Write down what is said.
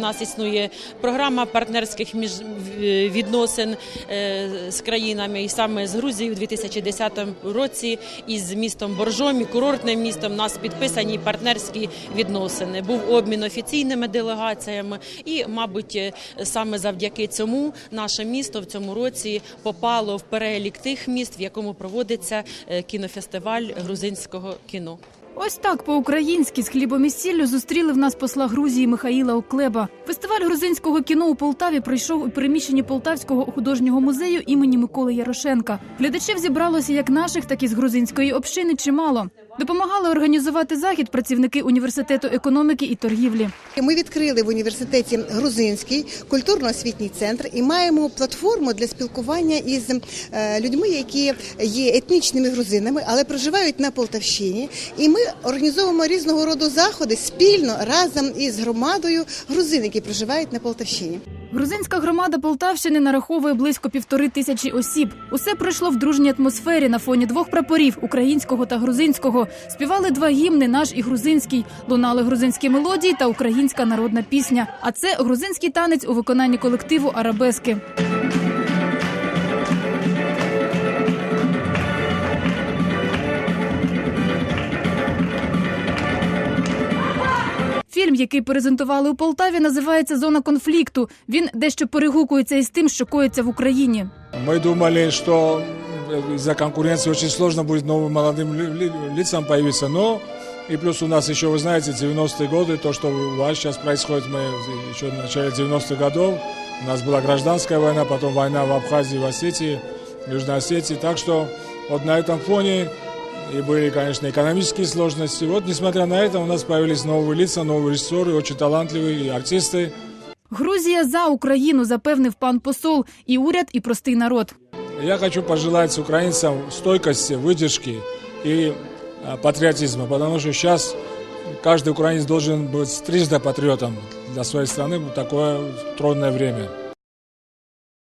У нас існує програма партнерських відносин е, з країнами, і саме з Грузією у 2010 році із містом Боржомі, курортним містом, у нас підписані партнерські відносини. Був обмін офіційними делегаціями, і, мабуть, е, саме завдяки цьому наше місто в цьому році попало в перелік тих міст, в якому проводиться е, кінофестиваль грузинського кіно. Ось так по-українськи з хлібом і сіллю зустріли в нас посла Грузії Михаїла Оклеба. Фестиваль грузинського кіно у Полтаві пройшов у приміщенні Полтавського художнього музею імені Миколи Ярошенка. Глядачів зібралося як наших, так і з грузинської общини чимало. Допомагали організувати захід працівники університету економіки і торгівлі. Ми відкрили в університеті Грузинський культурно-освітній центр і маємо платформу для спілкування із е, людьми, які є етнічними грузинами, але проживають на Полтавщині. І ми організовуємо різного роду заходи спільно разом із громадою грузин, які проживають на Полтавщині. Грузинська громада Полтавщини нараховує близько півтори тисячі осіб. Усе пройшло в дружній атмосфері на фоні двох прапорів українського та грузинського. Співали два гімни, наш і грузинський. Лунали грузинські мелодії та українська народна пісня. А це грузинський танець у виконанні колективу Арабески. Фільм, який презентували у Полтаві, називається Зона конфлікту. Він дещо перегукується із тим, що коїться в Україні. Мы думали, что из-за конкуренции очень сложно будет новым молодым ли- ли- лицам появиться, но и плюс у нас еще, вы знаете, 90-е годы, то, что у вас сейчас происходит, мы еще в начале 90-х годов, у нас была гражданская война, потом война в Абхазии, в Осетии, Южной Осетии, так что вот на этом фоне и были, конечно, экономические сложности. Вот, несмотря на это, у нас появились новые лица, новые режиссеры, очень талантливые и артисты. Грузія за Україну, запевнив пан посол, і уряд, і простий народ. Я хочу пожелать украинцам стойкости, выдержки и а, патриотизма, потому что сейчас каждый украинец должен быть трижды патриотом для своей страны в такое трудное время.